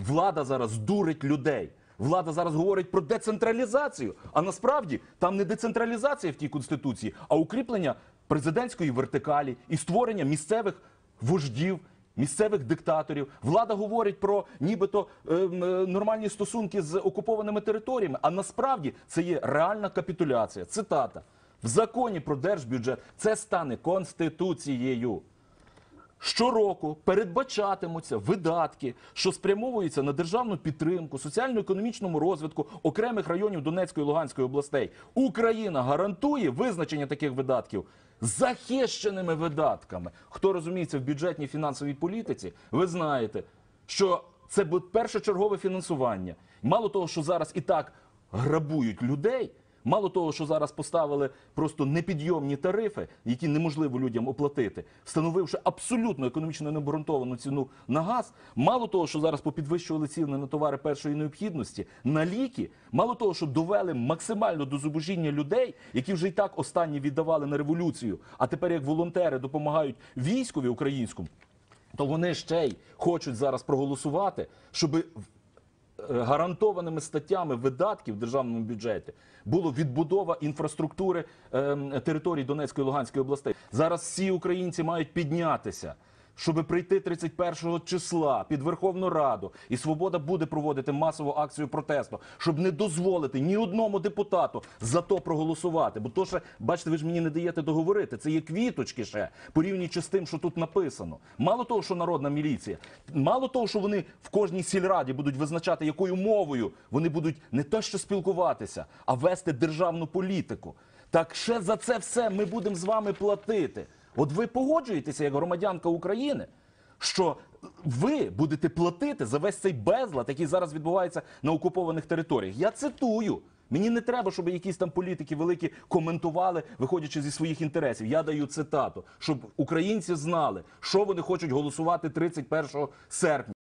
влада зараз дурить людей. Влада зараз говорить про децентралізацію. А насправді там не децентралізація в тій конституції, а укріплення президентської вертикалі і створення місцевих вождів. Місцевих диктаторів влада говорить про нібито ем, е, нормальні стосунки з окупованими територіями. А насправді це є реальна капітуляція. Цитата в законі про держбюджет це стане конституцією. Щороку передбачатимуться видатки, що спрямовуються на державну підтримку, соціально-економічному розвитку окремих районів Донецької і Луганської областей. Україна гарантує визначення таких видатків захищеними видатками. Хто розуміється в бюджетній фінансовій політиці, ви знаєте, що це буде першочергове фінансування. Мало того, що зараз і так грабують людей. Мало того, що зараз поставили просто непідйомні тарифи, які неможливо людям оплатити, встановивши абсолютно економічно необґрунтовану ціну на газ. Мало того, що зараз попідвищували ціни на товари першої необхідності, на ліки. Мало того, що довели максимально до зубожіння людей, які вже і так останні віддавали на революцію, а тепер як волонтери допомагають військові українському, то вони ще й хочуть зараз проголосувати, щоб гарантованими статтями видатків в державному бюджеті було відбудова інфраструктури е, територій Донецької і Луганської областей. Зараз всі українці мають піднятися. Щоб прийти 31 числа під Верховну Раду, і Свобода буде проводити масову акцію протесту, щоб не дозволити ні одному депутату за то проголосувати. Бо то ще, бачите, ви ж мені не даєте договорити. Це є квіточки ще порівнюючи з тим, що тут написано. Мало того, що народна міліція, мало того, що вони в кожній сільраді будуть визначати, якою мовою вони будуть не те, що спілкуватися, а вести державну політику. Так ще за це все ми будемо з вами платити. От ви погоджуєтеся як громадянка України, що ви будете платити за весь цей безлад, який зараз відбувається на окупованих територіях. Я цитую. Мені не треба, щоб якісь там політики великі коментували, виходячи зі своїх інтересів. Я даю цитату, щоб українці знали, що вони хочуть голосувати 31 серпня.